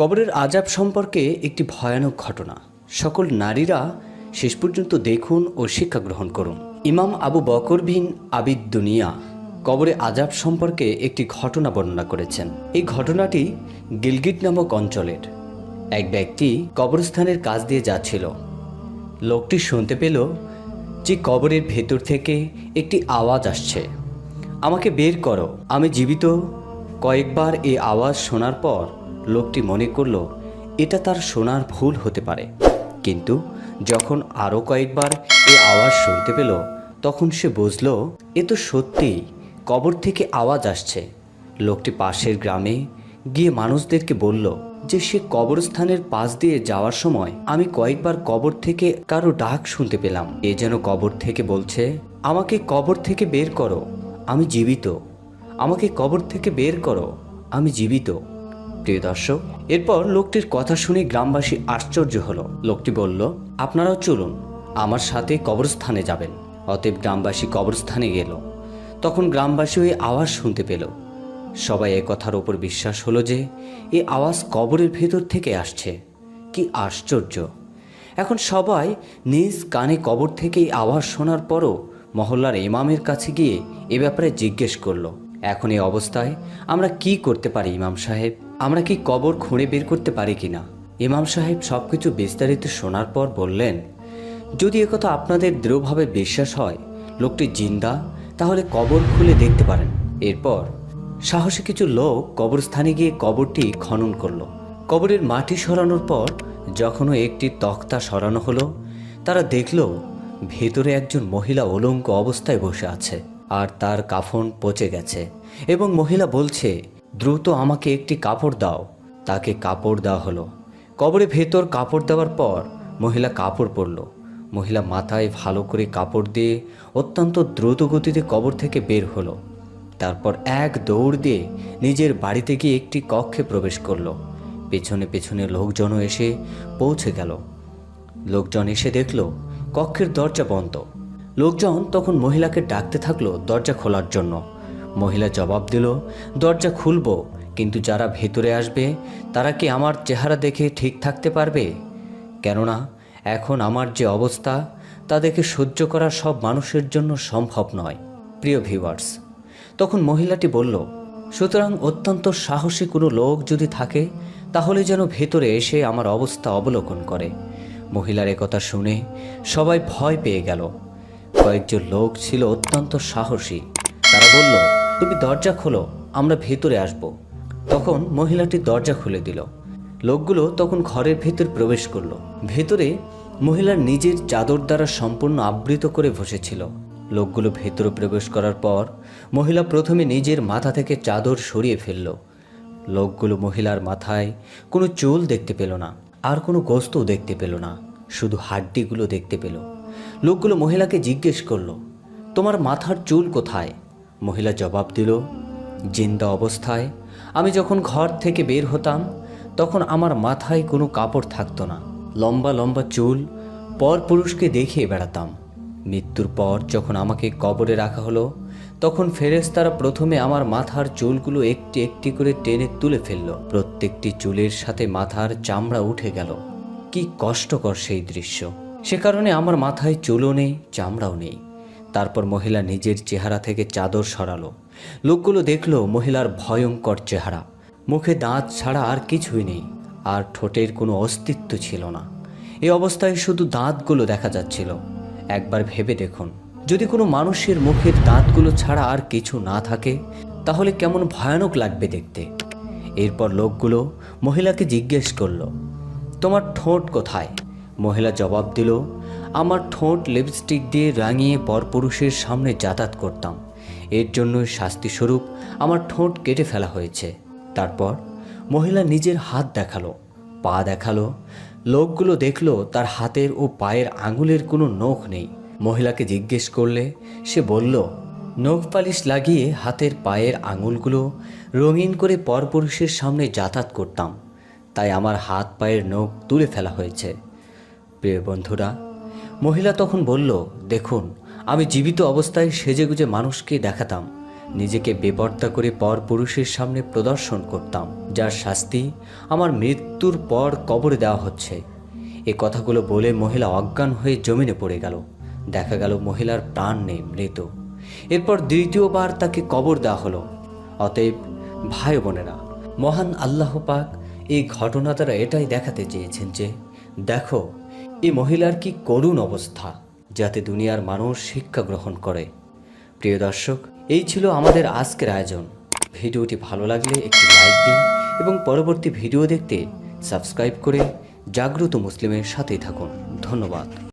কবরের আজাব সম্পর্কে একটি ভয়ানক ঘটনা। সকল নারীরা শেষ পর্যন্ত দেখুন ও শিক্ষা গ্রহণ করুন। ইমাম আবু বকর বিন আবিদ দুনিয়া কবরে আজাব সম্পর্কে একটি ঘটনা বর্ণনা করেছেন। এই ঘটনাটি গিলগিট নামক অঞ্চলের। এক ব্যক্তি কবরস্থানের কাজ দিয়ে যাচ্ছিল। লোকটি শুনতে পেল যে কবরের ভেতর থেকে একটি আওয়াজ আসছে। আমাকে বের করো, আমি জীবিত। কয়েকবার এই আওয়াজ শোনার পর লোকটি মনে করল, এটা তার শোনার ভুল হতে পারে। কিন্তু যখন আরও কয়েকবার এ আওয়াজ শুনতে পেল, তখন সে বুঝল, এ তো সত্যিই, কবর থেকে আওয়াজ আসছে। লোকটি পাশের গ্রামে গিয়ে মানুষদেরকে বলল যে, সে কবরস্থানের পাশ দিয়ে যাওয়ার সময় আমি কয়েকবার কবর থেকে কারও ডাক শুনতে পেলাম। এ যেন কবর থেকে বলছে, আমাকে কবর থেকে বের করো, আমি জীবিত। আমাকে কবর থেকে বের করো, আমি জীবিত। প্রিয় দর্শক, এরপর লোকটির কথা শুনে গ্রামবাসী আশ্চর্য হলো। লোকটি বলল, আপনারাও চলুন, আমার সাথে কবরস্থানে যাবেন। অতএব গ্রামবাসী কবরস্থানে গেল। তখন গ্রামবাসী ওই আওয়াজ শুনতে পেল। সবাই কথার ওপর বিশ্বাস হলো যে, এ আওয়াজ কবরের ভেতর থেকে আসছে। কি আশ্চর্য! এখন সবাই নিজ কানে কবর থেকে আওয়াজ শোনার পরও মহল্লার ইমামের কাছে গিয়ে এ ব্যাপারে জিজ্ঞেস করল। এখন এই অবস্থায় আমরা কি করতে পারি, ইমাম সাহেব? আমরা কি কবর খুঁড়ে বের করতে পারি কিনা ইমাম সাহেব সব কিছু বিস্তারিত শোনার পর বললেন, যদি একথা আপনাদের দৃঢ়ভাবে বিশ্বাস হয়, লোকটি জিন্দা, তাহলে কবর খুলে দেখতে পারেন। এরপর সাহসী কিছু লোক কবরস্থানে গিয়ে কবরটি খনন করল। কবরের মাটি সরানোর পর যখনও একটি তক্তা সরানো হলো, তারা দেখল ভেতরে একজন মহিলা অলঙ্ক অবস্থায় বসে আছে। আর তার কাফন পচে গেছে এবং মহিলা বলছে, দ্রুত আমাকে একটি কাপড় দাও। তাকে কাপড় দেওয়া হলো। কবরে ভেতর কাপড় দেওয়ার পর মহিলা কাপড় পরল। মহিলা মাথায় ভালো করে কাপড় দিয়ে অত্যন্ত দ্রুত গতিতে কবর থেকে বের হলো। তারপর এক দৌড় দিয়ে নিজের বাড়িতে গিয়ে একটি কক্ষে প্রবেশ করল। পেছনে পেছনে লোকজনও এসে পৌঁছে গেল। লোকজন এসে দেখল, কক্ষের দরজা বন্ধ। লোকজন তখন মহিলাকে ডাকতে থাকল দরজা খোলার জন্য। মহিলা জবাব দিল, দরজা খুলব, কিন্তু যারা ভেতরে আসবে, তারা কি আমার চেহারা দেখে ঠিক থাকতে পারবে? কেননা এখন আমার যে অবস্থা, তা দেখে সহ্য করা সব মানুষের জন্য সম্ভব নয়। প্রিয় ভিউয়ার্স, তখন মহিলাটি বলল, সুতরাং অত্যন্ত সাহসী কোনো লোক যদি থাকে, তাহলে যেন ভেতরে এসে আমার অবস্থা অবলোকন করে। মহিলার একথা শুনে সবাই ভয় পেয়ে গেল। কয়েকজন লোক ছিল অত্যন্ত সাহসী। তারা বলল, তুমি দরজা খোলো, আমরা ভেতরে আসব। তখন মহিলাটি দরজা খুলে দিল। লোকগুলো তখন ঘরের ভেতর প্রবেশ করল। ভেতরে মহিলার নিজের চাদর দ্বারা সম্পূর্ণ আবৃত করে বসেছিল। লোকগুলো ভেতরে প্রবেশ করার পর মহিলা প্রথমে নিজের মাথা থেকে চাদর সরিয়ে ফেলল। লোকগুলো মহিলার মাথায় কোনো চুল দেখতে পেল না, আর কোনো গোস্তও দেখতে পেল না, শুধু হাড্ডিগুলো দেখতে পেল। লোকগুলো মহিলাকে জিজ্ঞেস করল, তোমার মাথার চুল কোথায়? মহিলা জবাব দিল, জিন্দা অবস্থায়। আমি যখন ঘর থেকে বের হতাম, তখন আমার মাথায় কোনো কাপড় থাকতো না। লম্বা লম্বা চুল, পর পুরুষকে দেখিয়ে বেড়াতাম। মৃত্যুর পর যখন আমাকে কবরে রাখা হলো, তখন ফেরেশতারা প্রথমে আমার মাথার চুলগুলো একটি একটি করে টেনে তুলে ফেলল। প্রত্যেকটি চুলের সাথে মাথার চামড়া উঠে গেল। কি কষ্টকর সেই দৃশ্য। সে কারণে আমার মাথায় চুলও নেই, চামড়াও নেই। তারপর মহিলা নিজের চেহারা থেকে চাদর সরালো। লোকগুলো দেখল মহিলার ভয়ঙ্কর চেহারা। মুখে দাঁত ছাড়া আর কিছুই নেই, আর ঠোঁটের কোনো অস্তিত্ব ছিল না। এই অবস্থায় শুধু দাঁতগুলো দেখা যাচ্ছিল। একবার ভেবে দেখুন, যদি কোনো মানুষের মুখের দাঁতগুলো ছাড়া আর কিছু না থাকে, তাহলে কেমন ভয়ানক লাগবে দেখতে? এরপর লোকগুলো মহিলাকে জিজ্ঞেস করল, তোমার ঠোঁট কোথায়? মহিলা জবাব দিল, আমার ঠোঁট লিপস্টিক দিয়ে রাঙিয়ে পরপুরুষের সামনে যাতায়াত করতাম। এর জন্য শাস্তিস্বরূপ আমার ঠোঁট কেটে ফেলা হয়েছে। তারপর মহিলা নিজের হাত দেখাল, পা দেখাল। লোকগুলো দেখল তার হাতের ও পায়ের আঙুলের কোনো নখ নেই। মহিলাকে জিজ্ঞেস করলে সে বলল, নখ পালিশ লাগিয়ে হাতের পায়ের আঙুলগুলো রঙিন করে পরপুরুষের সামনে যাতায়াত করতাম। তাই আমার হাত পায়ের নখ তুলে ফেলা হয়েছে। প্রিয় বন্ধুরা, মহিলা তখন বলল, দেখুন, আমি জীবিত অবস্থায় সেজেগুজে মানুষকে দেখাতাম। নিজেকে বেপর্দা করে পর পুরুষের সামনে প্রদর্শন করতাম। যার শাস্তি আমার মৃত্যুর পর কবরে দেওয়া হচ্ছে। এ কথাগুলো বলে মহিলা অজ্ঞান হয়ে জমিনে পড়ে গেল। দেখা গেল মহিলার প্রাণ নেই, মৃত। এরপর দ্বিতীয়বার তাকে কবর দেওয়া হলো। অতএব ভাই বোনেরা, মহান আল্লাহ পাক এই ঘটনা দ্বারা এটাই দেখাতে চেয়েছেন যে, দেখো এই মহিলার কি করুণ অবস্থা যাতে দুনিয়ার মানুষ শিক্ষা গ্রহণ করে? প্রিয় দর্শক, এই ছিল আমাদের আজকের আয়োজন। ভিডিওটি ভালো লাগলে একটি লাইক দিন এবং পরবর্তী ভিডিও দেখতে সাবস্ক্রাইব করে জাগ্রত মুসলিমের সাথেই থাকুন। ধন্যবাদ।